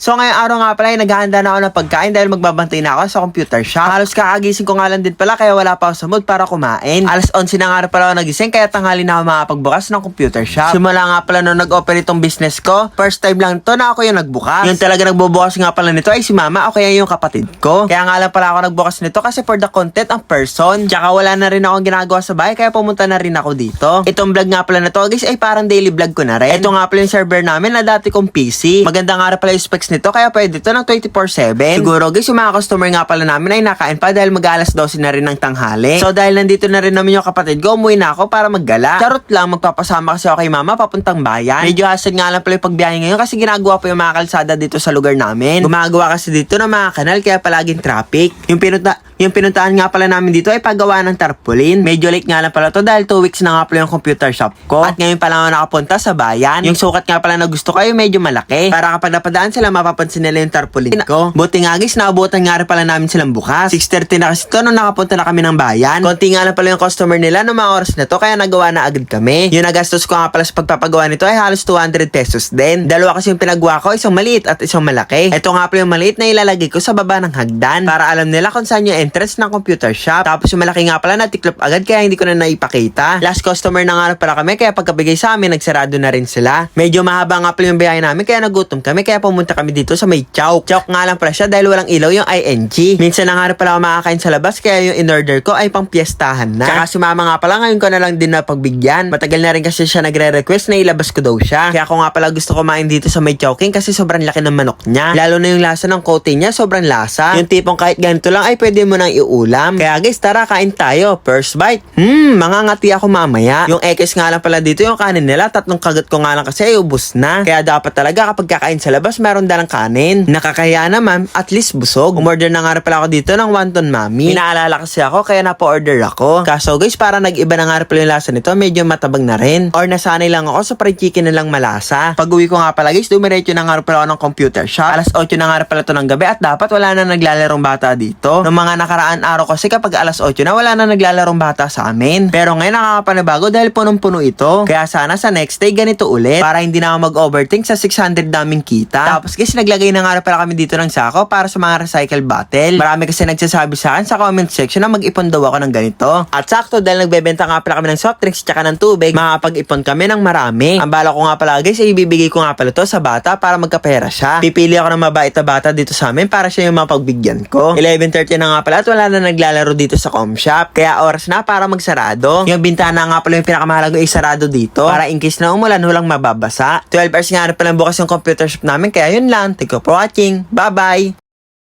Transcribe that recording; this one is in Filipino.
So ngayong araw nga pala ay naghahanda na ako ng pagkain dahil magbabantay na ako sa computer shop. Halos kakagising ko nga lang din pala kaya wala pa ako sa mood para kumain. Alas 11 na nga pala ako nagising kaya tanghali na ako makapagbukas ng computer shop. Simula nga pala nung nag-operate itong business ko, first time lang to na ako yung nagbukas. Yung talaga nagbubukas nga pala nito ay si mama o kaya yung kapatid ko. Kaya nga lang pala ako nagbukas nito kasi for the content ang person. Tsaka wala na rin akong ginagawa sa bahay kaya pumunta na rin ako dito. Itong vlog nga pala na to guys ay parang daily vlog ko na rin. Ito nga pala yung server namin na dati kong PC. Maganda nga pala yung specs nito kaya pwede to ng 24-7. Siguro guys yung mga customer nga pala namin ay nakain pa dahil mag-alas 12 na rin ng tanghali. So dahil nandito na rin namin yung kapatid ko, umuwi na ako para maggala. Charot lang, magpapasama kasi ako kay mama papuntang bayan. Medyo hassle nga lang pala yung pagbiyahe ngayon kasi ginagawa pa yung mga kalsada dito sa lugar namin. Gumagawa kasi dito ng mga kanal kaya palaging traffic. Yung pinunta yung pinuntahan nga pala namin dito ay paggawa ng tarpaulin. Medyo late nga lang pala to dahil 2 weeks na nga pala yung computer shop ko. At ngayon pala ako nakapunta sa bayan. Yung sukat nga pala na gusto ko ay medyo malaki. Para kapag napadaan sila, mapapansin nila yung tarpaulin ko. Buti nga guys, naabutan nga rin pala namin silang bukas. 6.30 na kasi to nung nakapunta na kami ng bayan. Konti nga lang pala yung customer nila no mga oras na to kaya nagawa na agad kami. Yung nagastos ko nga pala sa pagpapagawa nito ay halos 200 pesos din. Dalawa kasi yung pinagawa ko, isang maliit at isang malaki. Ito nga pala yung maliit na ilalagay ko sa baba ng hagdan para alam nila kung saan yung entrance ng computer shop. Tapos yung malaki nga pala natiklop agad kaya hindi ko na naipakita. Last customer na nga pala kami kaya pagkabigay sa amin nagsarado na rin sila. Medyo mahaba nga pala yung biyahe namin kaya nagutom kami kaya pumunta kami dito sa may chowk. Chowk nga lang pala siya dahil walang ilaw yung ING. Minsan na nga pala ako sa labas kaya yung in-order ko ay pang piyestahan na. Tsaka si mama nga pala ngayon ko na lang din napagbigyan. Matagal na rin kasi siya nagre-request na ilabas ko daw siya. Kaya ako nga pala gusto kumain dito sa may chowking kasi sobrang laki ng manok niya. Lalo na yung lasa ng coating niya sobrang lasa. Yung tipong kahit ganito lang ay pwede mo nang iulam. Kaya guys tara kain tayo. First bite. Hmm, mangangati ako mamaya. Yung ekes nga lang pala dito yung kanin nila. Tatlong kagat ko nga lang kasi ay ubus na. Kaya dapat talaga kapag kakain sa labas meron dalang kanin. Nakakaya naman at least busog. Umorder na nga pala ako dito ng wonton mami. Inaalala kasi ako kaya napa-order ako. Kaso guys para nag-iba na nga pala yung lasa nito medyo matabang na rin. Or nasanay lang ako sa fried chicken na lang malasa. Pag uwi ko nga pala guys dumiretso na nga pala ako ng computer shop. Alas 8 na nga pala to ng gabi at dapat wala na naglalarong bata dito. Noong mga nakaraan araw kasi kapag alas 8 na wala na naglalarong bata sa amin. Pero ngayon nakakapanibago dahil punong-puno ito. Kaya sana sa next day ganito ulit para hindi na ako mag-overthink sa 600 daming kita. Tapos guys naglagay na nga pala kami dito ng sako para sa mga recycle bottle. Marami kasi nagsasabi sa akin sa comment section na mag-ipon daw ako ng ganito. At sakto dahil nagbebenta nga pala kami ng soft drinks tsaka ng tubig, makakapag-ipon kami ng marami. Ang bala ko nga pala guys ay ibibigay ko nga pala to sa bata para magkapera siya. Pipili ako ng mabait na bata dito sa amin para siya yung mapagbigyan ko. 11.30 na nga pala at wala na naglalaro dito sa com shop. Kaya oras na para magsarado. Yung bintana nga pala yung pinakamahalaga ay sarado dito para in case na umulan walang mababasa. 12 hours nga na pala bukas yung computer shop namin kaya yun lang. Thank you for watching. Bye bye!